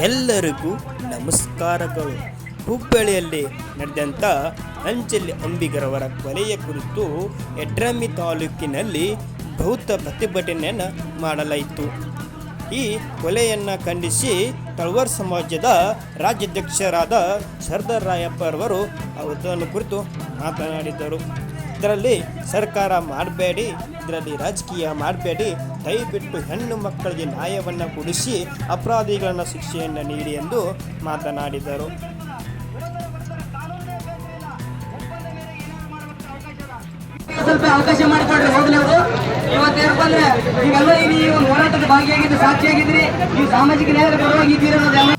ಎಲ್ಲರಿಗೂ ನಮಸ್ಕಾರಗಳು. ಹುಬ್ಬಳ್ಳಿಯಲ್ಲಿ ನಡೆದಂಥ ಅಂಜಲಿ ಅಂಬಿಗರವರ ಕೊಲೆಯ ಕುರಿತು ಯಡ್ರಾಮಿ ತಾಲೂಕಿನಲ್ಲಿ ಭೌತ ಪ್ರತಿಭಟನೆಯನ್ನು ಮಾಡಲಾಯಿತು. ಈ ಕೊಲೆಯನ್ನು ಖಂಡಿಸಿ ತಳವರ್ ಸಮಾಜದ ರಾಜ್ಯಾಧ್ಯಕ್ಷರಾದ ಸರ್ದಾರ್ ರಾಯಪ್ಪರವರು ಅದನ್ನು ಕುರಿತು ಮಾತನಾಡಿದರು. ಇದರಲ್ಲಿ ಸರ್ಕಾರ ಮಾಡಬೇಡಿ, ಇದರಲ್ಲಿ ರಾಜಕೀಯ ಮಾಡಬೇಡಿ, ದಯವಿಟ್ಟು ಹೆಣ್ಣು ಮಕ್ಕಳಿಗೆ ನ್ಯಾಯವನ್ನು ಕೊಡಿಸಿ ಅಪರಾಧಿಗಳನ್ನು ಶಿಕ್ಷೆಯನ್ನು ನೀಡಿ ಎಂದು ಮಾತನಾಡಿದರು. ಸ್ವಲ್ಪ ಅವಕಾಶ ಮಾಡಿಕೊಡ್ರಿ, ಹೋಗ್ಲಿ ಅವರು. ಇವತ್ತೇನಪ್ಪ ಅಂದ್ರೆ ನೀವೆಲ್ಲ ಈ ಒಂದು ಹೋರಾಟದ ಭಾಗಿಯಾಗಿದ್ದು ಸಾಕ್ಷಿಯಾಗಿದ್ರಿ ನೀವು ಸಾಮಾಜಿಕ ನ್ಯಾಯದ ಪರವಾಗಿ ಇದ್ದೀರಿ ಅನ್ನೋದೆಲ್ಲ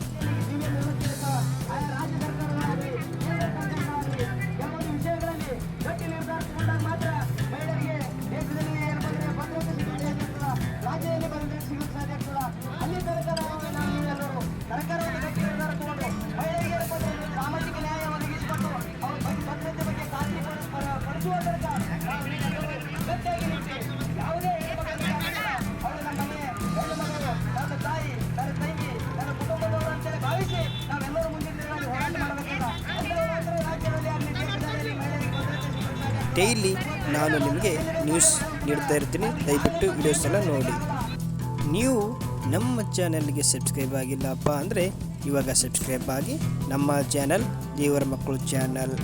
ಡೈಲಿ ನಾನು ನಿಮಗೆ ನ್ಯೂಸ್ ನೀಡ್ತಾ ಇರ್ತೀನಿ. ದಯವಿಟ್ಟು ವಿಡಿಯೋಸ್ ಎಲ್ಲ ನೋಡಿ. ನೀವು ನಮ್ಮ ಚಾನಲ್ಗೆ ಸಬ್ಸ್ಕ್ರೈಬ್ ಆಗಿಲ್ಲಪ್ಪ ಅಂದರೆ ಇವಾಗ ಸಬ್ಸ್ಕ್ರೈಬ್ ಆಗಿ ನಮ್ಮ ಚಾನಲ್ ದೇವರ ಮಕ್ಕಳು ಚಾನಲ್.